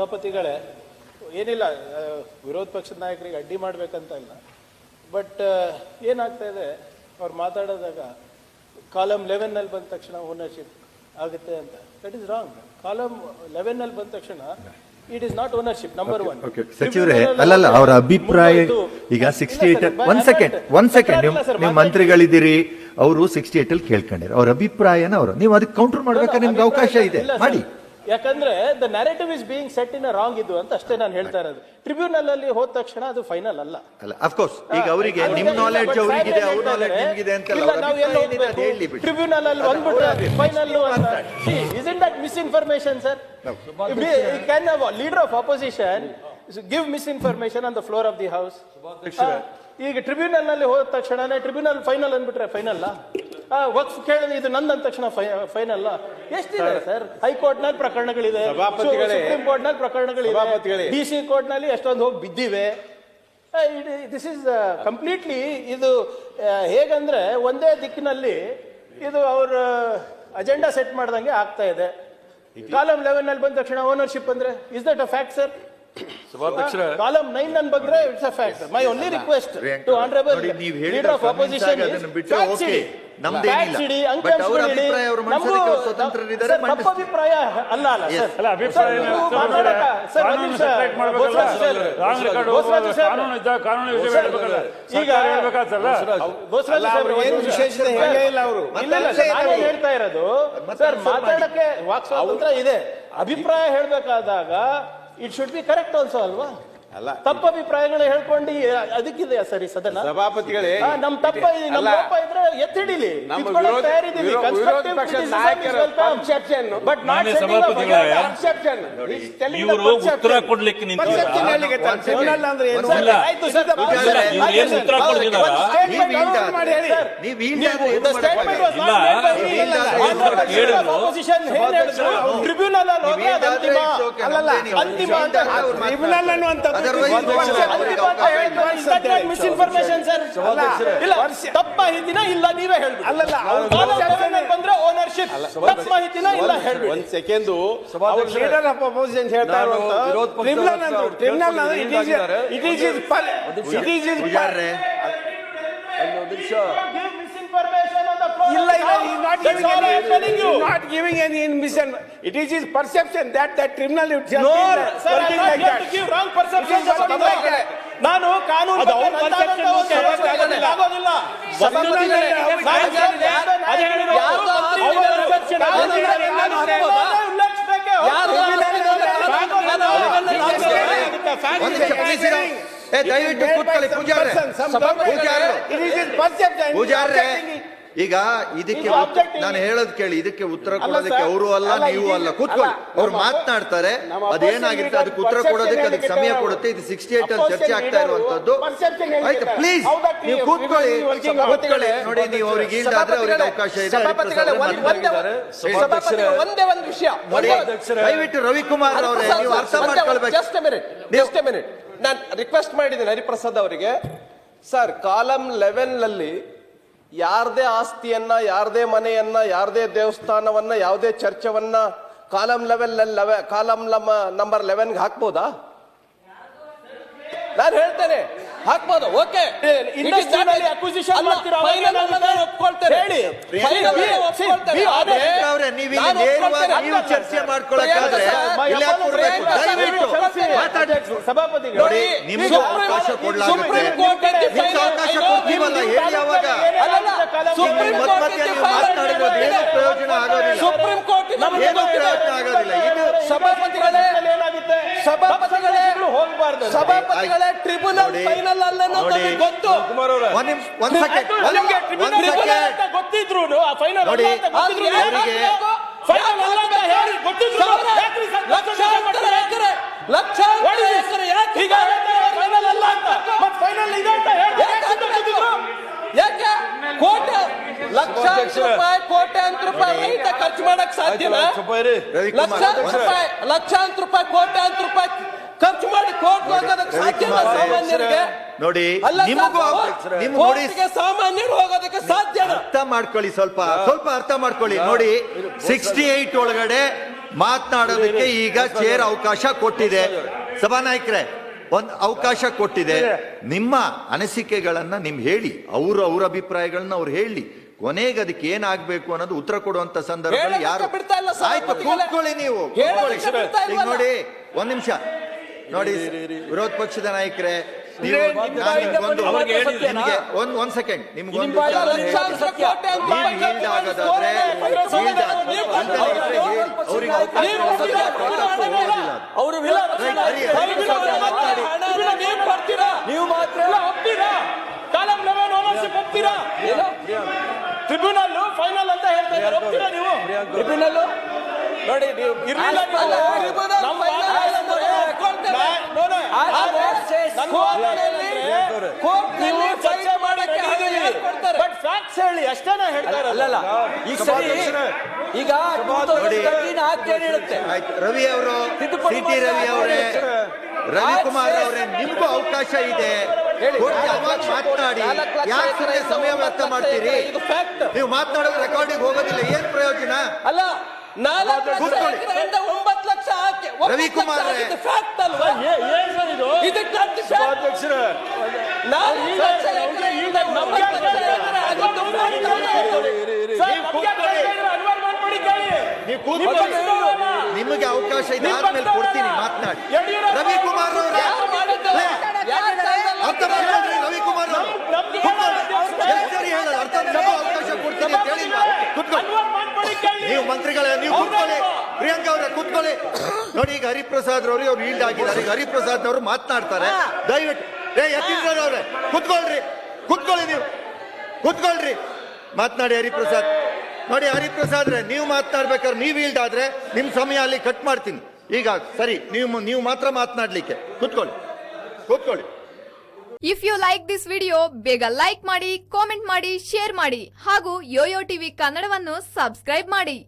ಸಭಾಪತಿಗಳೇ ಏನಿಲ್ಲ ವಿರೋಧ ಪಕ್ಷದ ನಾಯಕರಿಗೆ ಅಡ್ಡಿ ಮಾಡಬೇಕಂತ ಇಲ್ಲ. ಬಟ್ ಏನಾಗ್ತಾ ಇದೆ ಅವ್ರು ಮಾತಾಡೋದಾಗ ಕಾಲಮ್ ಲೆವೆನ್ನಲ್ಲಿ ಬಂದ ತಕ್ಷಣ ಓನರ್ಶಿಪ್ ಆಗುತ್ತೆ ಅಂತ. ದಟ್ ಇಸ್ ರಾಂಗ್ ಕಾಲಮ್ ಲೆವೆನ್ನಲ್ಲಿ ಬಂದ ತಕ್ಷಣ it is not ownership number one ಸಚಿವರೇ ಅಲ್ಲಲ್ಲ ಅವರ ಅಭಿಪ್ರಾಯ ಈಗ sixty eight one second one second ನೀವು ನೀವು ಮಂತ್ರಿಗಳಿದ್ದೀರಿ ಅವರು ಸಿಕ್ಸ್ಟಿ ಏಟ್ ಅಲ್ಲಿ ಕೇಳ್ಕೊಂಡಿರ ಅವ್ರ ಅಭಿಪ್ರಾಯನ ಅವರು ನೀವು ಅದಕ್ಕೆ ಕೌಂಟರ್ ಮಾಡ್ಬೇಕಾದ್ರೆ ನಿಮ್ಗೆ ಅವಕಾಶ ಇದೆ. ಮಾಡಿ. ಯಾಕಂದ್ರೆ the narrative is being set in wrong ಇದು ಅಂತ ಅಷ್ಟೇ ನಾನು ಹೇಳ್ತಾ ಇರೋದು. ಟ್ರಿಬ್ಯೂನಲ್ ಅಲ್ಲಿ ಹೋದ ತಕ್ಷಣ ಅದು ಫೈನಲ್ ಅಲ್ಲ. ಅಲ್ಲ ಅಫ್ಕೋರ್ಸ್ ಈಗ ಅವರಿಗೆ ನಿಮ್ ನಾಲೆಡ್ಜ್ ಅವರಿಗಿದೆ ಅವ್ರ ನಾಲೆಡ್ಜ್ ನಿಮಗಿದೆ ಅಂತ ಅಂತೆಲ್ಲ ಇಲ್ಲ, ನಾವು ಎಲ್ಲಿ ಅಭಿಪ್ರಾಯ ಏನಿದೆ ಅದು ಹೇಳಿ ಬಿಡಿ ಟ್ರಿಬ್ಯುನಲ್ ಅಲ್ಲಿ ಬಂದ್ಬಿಟ್ರೆ ಫೈನಲ್ ಅಂತ. Is that misinformation sir can leader of opposition give mis misinformation on the floor of the house ಈಗ ಟ್ರಿಬ್ಯೂನಲ್ನಲ್ಲಿ ಹೋದ ತಕ್ಷಣ ಟ್ರಿಬ್ಯುನಲ್ ಫೈನಲ್ ಅಂದ್ಬಿಟ್ರೆ ಫೈನಲ್ ವಕ್ಫ್ ಕೇಳಿದ್ರೆ ಇದು ನಂದ ಅಂದ ತಕ್ಷಣ ಫೈನಲ್ ಎಷ್ಟಿದೆ ಸರ್ ಹೈಕೋರ್ಟ್ನಲ್ಲಿ ಪ್ರಕರಣಗಳಿದೆ. ಸುಪ್ರೀಂ ಕೋರ್ಟ್ನಲ್ಲಿ ಪ್ರಕರಣಗಳಿವೆ ಸಭಾಪತಿಗಳೇ. ಡಿ ಸಿ ಕೋರ್ಟ್ನಲ್ಲಿ ಎಷ್ಟೊಂದು ಹೋಗಿ ಬಿದ್ದಿವೆ. ದಿಸ್ ಇಸ್ ಕಂಪ್ಲೀಟ್ಲಿ ಇದು ಹೇಗಂದ್ರೆ ಒಂದೇ ದಿಕ್ಕಿನಲ್ಲಿ ಇದು ಅವ್ರ ಅಜೆಂಡಾ ಸೆಟ್ ಮಾಡ್ದಂಗೆ ಆಗ್ತಾ ಇದೆ. ಕಾಲಮ್ ಲೆವೆನ್ನಲ್ಲಿ ಬಂದ ತಕ್ಷಣ ಓನರ್ಶಿಪ್ ಅಂದ್ರೆ is that a fact sir column nine ನನ್ ಬಂದ್ರೆ it's a fact my only request to honourable leader of opposition ಅಭಿಪ್ರಾಯ ಅಲ್ಲ ಅಲ್ಲ ಅಲ್ಲ ಅಭಿಪ್ರಾಯ ಈಗ- ಹೇಳ್ತಾ ಇರೋದು ಸರ್. ಮಾತಾಡಕ್ಕೆ ವಾಕ್ ಸ್ವಾತಂತ್ರ್ಯ ಇದೆ. ಅಭಿಪ್ರಾಯ ಹೇಳ್ಬೇಕಾದಾಗ it should be correct also ಅಲ್ವಾ? ಅಲ್ಲ. ತಪ್ಪು ಅಭಿಪ್ರಾಯಗಳು ಹೇಳ್ಕೊಂಡು ಅದಕ್ಕಿದೆ ಸರಿ ಸದನ. ಸಭಾಪತಿಗಳೇ ನಮ್ ತಪ್ಪ ಲೋಪ ಇದ್ರೆ ಎತ್ತಿಡಿಲಿ. ನಮ್ಮ the ಇವರು. ಉತ್ತರ ಕೊಡ್ಲಿಕ್ಕೆ ಅದು ಅಂತಿಮ. ಅಲ್ಲಲ್ಲ, ಅಂತಿಮ ಅಂತ ಅನ್ನುವಂಥದ್ದು Not misinformation, ಇಲ್ಲ ತಪ್ಪ ಮಾಹಿತಿನ ಇಲ್ಲ ನೀವೇ ಹೇಳ್ಬಿಡಿ. ಅಲ್ಲಲ್ಲ, ಬಂದ್ರೆ ಓನರ್ಶಿಪ್ ತಪ್ಪ ಮಾಹಿತಿನ ಇಲ್ಲ ಹೇಳ್ಬಿಡಿ. ಒಂದ್ ಸೆಕೆಂಡ್. ಅವ್ರು ಲೀಡರ್ ಆಫ್ ಅಪೋಸಿಷನ್ ಹೇಳ್ತಾ ಇರುವಂತ ಕ್ರಿಮಿನಲ್ ಅಂದ್ರೆ. ಅಂದ್ರೆ. It is. It is it is is misinformation on the floor. of ಇಲ್ಲ ಇಲ್ಲ. House. he's am not giving any mission it is his perception that that criminal itself No, is sir, working like that to give wrong perceptions It is about working it. like that. ನಾನು ಕಾನೂನು perception ಆಗೋದಿಲ್ಲ. perception ದಯವಿಟ್ಟು ಕೂತ್ಕೊಳ್ಳಿ ಪೂಜಾರ್ರೆ ಪೂಜಾರ್ರೆ ಈಗ ಇದಕ್ಕೆ ಇದು ನಾನು ಹೇಳೋದ್ ಕೇಳಿ ಇದಕ್ಕೆ ಉತ್ತರ ಅಲ್ಲ ಕೊಡೋದಕ್ಕೆ ಅವರು ಅಲ್ಲ ಅಲ್ಲ, ನೀವು ಅಲ್ಲ. ಕೂತ್ಕೊಳ್ಳಿ. ಅಲ್ಲ, ಅವ್ರು ಮಾತನಾಡ್ತಾರೆ ಅದೇನಾಗಿರುತ್ತೆ ಅದಕ್ಕೆ ಉತ್ತರ ಕೊಡೋದಕ್ಕೆ ಅದಕ್ಕೆ ಸಮಯ ಕೊಡುತ್ತೆ ಇದು ಸಿಕ್ಸ್ಟಿ ಏಟ್ ಅಲ್ಲಿ ಚರ್ಚೆ ಆಗ್ತಾ ಇರುವಂತದ್ದು ಆಯ್ತು ಪ್ಲೀಸ್ ನೀವು ಕೂತ್ಕೊಳ್ಳಿ. ಕೂತ್ಕೊಳ್ಳಿ ನೋಡಿ ನೀವು ಅವ್ರಿಗೆ ಇಲ್ದಾದ್ರೆ ಅವ್ರಿಗೆ ಅವಕಾಶ ಇದೆ. ಒಂದ್- ಒಂದೇ ವಿಷಯ. ದಯವಿಟ್ಟು ರವಿಕುಮಾರ್ ಅವರೇ ನೀವು ಅರ್ಥ ಮಾಡ್ಕೊಳ್ಬೇಕು. ಜಸ್ಟ್ ಮಿನಿಟ್ ಜಸ್ಟ್ ಮಿನಿಟ್ ನಾನು ರಿಕ್ವೆಸ್ಟ್ ಮಾಡಿದ್ದೀನಿ ಹರಿಪ್ರಸಾದ್ ಅವರಿಗೆ. ಸರ್ ಕಾಲಮ್ ಲೆವೆನ್ನಲ್ಲಿ ಯಾರದೇ ಆಸ್ತಿಯನ್ನ, ಯಾರದೇ ಮನೆಯನ್ನ, ಯಾರದೇ ದೇವಸ್ಥಾನವನ್ನ, ಯಾವುದೇ ಚರ್ಚವನ್ನ ಕಾಲಮ್ ಲೆವೆ ಕಾಲಮ್ ನಂಬರ್ ಲೆವೆನ್ಗೆ ಹಾಕ್ಬೋದಾ? ನಾನು ಹೇಳ್ತೇನೆ. ಹಾಕ್ಬೋದು ಓಕೆ. ಹೇಳಿ. ಚರ್ಚೆ ಮಾಡ್ಕೊಳಕ್ಕಾದ್ರೆ ದಯವಿಟ್ಟು. ಸಭಾಪತಿಗಳು ನೋಡಿ ನಿಮಗೆ ಸುಪ್ರೀಂ- ಅವಕಾಶ ಕೊಡ್ಲಾಗುತ್ತೆ. ಸುಪ್ರೀಂ ಕೋರ್ಟ್ ಇದ್ದ ನಿಮ್ಗೆ ಅವಕಾಶ ಅಯ್ಯೋ, ಕೊಡ್ತೀವಲ್ಲ ನಿಮ್ಗೆ ಹೇಳಿ ಅವಾಗ ಸುಪ್ರೀಂ ಕೋರ್ಟ್ ಮತ್ತೆ ಇದ್ದ ಮಾತನಾಡಿರೋದು ಏನು ಪ್ರಯೋಜನ ಆಗೋದಿಲ್ಲ. ಸುಪ್ರೀಂ ಕೋರ್ಟ್ ನಮಗೆ ಏನು ಪ್ರಯೋಜನ ಆಗೋದಿಲ್ಲ. ಇದು ಸಭಾಪತಿಗಳೇ ಏನಾಗುತ್ತೆ? ಸಭಾಪತಿಗಳೇ ಹೋಗಬಾರ್ದು ಸಭಾಪತಿಗಳೇ ಟ್ರಿಬ್ಯುನಲ್ ನೋಡಿ, ಫೈನಲ್ ಅಲ್ಲ ನೋಡಿ. ಗೊತ್ತು. ಕುಮಾರ್ ಅವರೇ. ಒಂದ್ ನಿಮಿಷ ಒಂದ್ ಸೆಕೆಂಡ್ ನಿಮ್ಗೆ ಅಂತ ಗೊತ್ತಿದ್ರು ಫೈನಲ್ ನೋಡಿ, ಗೊತ್ತಿದ್ರು ಅಲ್ಲಿ ಅವರಿಗೆ ಫೈನಲ್ ಅಲ್ಲ ಅಂತ ಹೇಳಿ. ಗೊತ್ತಿದ್ರು ಯಾಕ್ರಿ ಸರ್ ಲಕ್ಷಾಂತರ ಎಕರೆ ಲಕ್ಷಾಂತರ ಎಕರೆ ಯಾಕೆ ಈಗ ಫೈನಲ್ ಅಲ್ಲ ಅಂತ. ಮತ್ತೆ ಫೈನಲ್ ಇದೆ ಅಂತ ಹೇಳಿ ಯಾಕೆ ಗೊತ್ತಿದ್ರು? ಯಾಕೆ? ಕೋಟೆ ಲಕ್ಷಾಂತರ ರೂಪಾಯಿ ಕೋಟ್ಯಾಂತರ ರೂಪಾಯಿ ರೈತ ಖರ್ಚು ಮಾಡಕ್ ಸಾಧ್ಯನಾ? ಲಕ್ಷಾಂತರ ರೂಪಾಯಿ ಲಕ್ಷಾಂತರ ರೂಪಾಯಿ ಕೋಟ್ಯಾಂತರ ರೂಪಾಯಿ ಕೋರ್ಟ್ ಹೋಗೋದಕ್ಕೆ ಸಾಮಾನ್ಯರಿಗೆ? ನೋಡಿ ಅಲ್ಲ ಸರ್, ನಿಮಗೂ ಕೋರ್ಟ್- ನಿಮ್ ನೋಡಿ ಕೋರ್ಟ್ಗೆ ಸಾಮಾನ್ಯರು ಹೋಗೋದಕ್ಕೆ ಸಾಧ್ಯನಾ? ಅರ್ಥ ಮಾಡ್ಕೊಳ್ಳಿ ಸ್ವಲ್ಪ ಸ್ವಲ್ಪ ಅರ್ಥ ಮಾಡ್ಕೊಳ್ಳಿ. ನೋಡಿ ಸಿಕ್ಸ್ಟಿ ಏಟ್ ಒಳಗಡೆ ಮಾತನಾಡೋದಕ್ಕೆ ಈಗ ಚೇರ್ ಅವಕಾಶ ಕೊಟ್ಟಿದೆ. ಸಭಾನಾಯಕರೇ ಒಂದು ಅವಕಾಶ ಕೊಟ್ಟಿದೆ. ನಿಮ್ಮ ಅನಿಸಿಕೆಗಳನ್ನ ನಿಮ್ ಹೇಳಿ ಅವರು ಅವ್ರ ಅಭಿಪ್ರಾಯಗಳನ್ನ ಅವ್ರು ಹೇಳಿ. ಕೊನೆಗೆ ಅದಕ್ಕೆ ಏನಾಗಬೇಕು ಅನ್ನೋದು ಉತ್ತರ ಕೊಡುವಂತ ಸಂದರ್ಭದಲ್ಲಿ ಯಾರು? ಬಿಡ್ತಾ ಇಲ್ಲ ಸರ್, ಆಯ್ತು. ಕೂತ್ಕೊಳ್ಳಿ ನೀವು ಕೂತ್ಕೊಳ್ಳಿ. ಈಗ ನೋಡಿ ಒಂದ್ ನಿಮಿಷ. ನೋಡಿ ವಿರೋಧ ಪಕ್ಷದ ನಾಯಕರೇ? ಒಂದ್ ಒಂದ್ ಸೆಕೆಂಡ್ ನಿಮ್ಗೊಂದು ನೀವು ಮಾತ್ರ ಟ್ರಿಬ್ಯುನಲ್ ಫೈನಲ್ ಅಂತ ಹೇಳ್ತಾ ಇದ್ದಾರೆ ಒಪ್ತೀರಾ ನೀವು ಟ್ರಿಬ್ಯುನಲ್ ನೋಡಿ ನೀವು ಇರ್ಲಿಲ್ಲ ಚರ್ಚೆ ಮಾಡಕ್ಕೆ? ಬಟ್ ಫ್ಯಾಕ್ಟ್ಸ್ ಹೇಳಿ ಹೇಳ್ತಾ ಈಗ ಸರಿ ಈಗ ಏನು ಹೇಳುತ್ತೆ ರವಿ ಅವರು ಸಿಟಿ ರವಿ ಅವರೇ ರವಿಕುಮಾರ್ ಅವರೇ ನಿಮ್ಗೂ ಅವಕಾಶ ಇದೆ ಮಾತನಾಡಿ ಯಾಕೆ ಸಮಯ ವ್ಯರ್ಥ ಮಾಡ್ತೀರಿ. ನೀವು ಮಾತನಾಡೋದು ರೆಕಾರ್ಡಿಂಗ್ ಹೋಗೋದಿಲ್ಲ ಏನ್ ಪ್ರಯೋಜನ ಅಲ್ಲ ನಾಲ್ಕು ರವಿಕುಮಾರ್. ನಮ್ಗೆ ಅವಕಾಶ ಇದೆ. ಆದ್ಮೇಲೆ ಕೊಡ್ತೀನಿ ಮಾತನಾಡಿ. ರವಿ ರವಿಕುಮಾರ್ ಅವರೇ? ಅರ್ಥ ರವಿಕುಮಾರ್ ಅರ್ಥ ಅವಕಾಶ ಕೊಡ್ತೀನಿ ಅಂತ. ನೀವು ಮಂತ್ರಿಗಳೇ ನೀವು ಕೂತ್ಕೊಳ್ಳಿ. ಪ್ರಿಯಾಂಕಾ ಅವರೇ ಕೂತ್ಕೊಳ್ಳಿ. ನೋಡಿ ಈಗ ಹರಿಪ್ರಸಾದ್ ಅವರು ಅವ್ರು ಈಲ್ಡ್ ಆಗಿದ್ದಾರೆ. ಈಗ ಹರಿಪ್ರಸಾದ್ ಅವರು ಮಾತನಾಡ್ತಾರೆ. ದಯವಿಟ್ಟು. ಏ ಯತೀಂದ್ರ ಅವರೇ ಕೂತ್ಕೊಳ್ರಿ. ಕೂತ್ಕೊಳ್ಳಿ ನೀವು. ಕೂತ್ಕೊಳ್ರಿ. ಮಾತನಾಡಿ ಹರಿಪ್ರಸಾದ್. ನೋಡಿ ಹರಿಪ್ರಸಾದ್ ರೇ ನೀವು ಮಾತನಾಡ್ಬೇಕಾದ್ರೆ ನೀವು ಈಲ್ಡ್ ಆದ್ರೆ ನಿಮ್ ಸಮಯ ಅಲ್ಲಿ ಕಟ್ ಮಾಡ್ತೀನಿ. ಈಗ ಸರಿ ನೀವು ನೀವು ಮಾತ್ರ ಮಾತನಾಡ್ಲಿಕ್ಕೆ. ಕೂತ್ಕೊಳ್ಳಿ. ಕೂತ್ಕೊಳ್ಳಿ. If you like this video ಬೇಗ ಲೈಕ್ ಮಾಡಿ ಕಾಮೆಂಟ್ ಮಾಡಿ ಶೇರ್ ಮಾಡಿ. ಹಾಗೂ ಯೋಯೋ ಟಿವಿ ಕನ್ನಡವನ್ನು ಸಬ್ಸ್ಕ್ರೈಬ್ ಮಾಡಿ.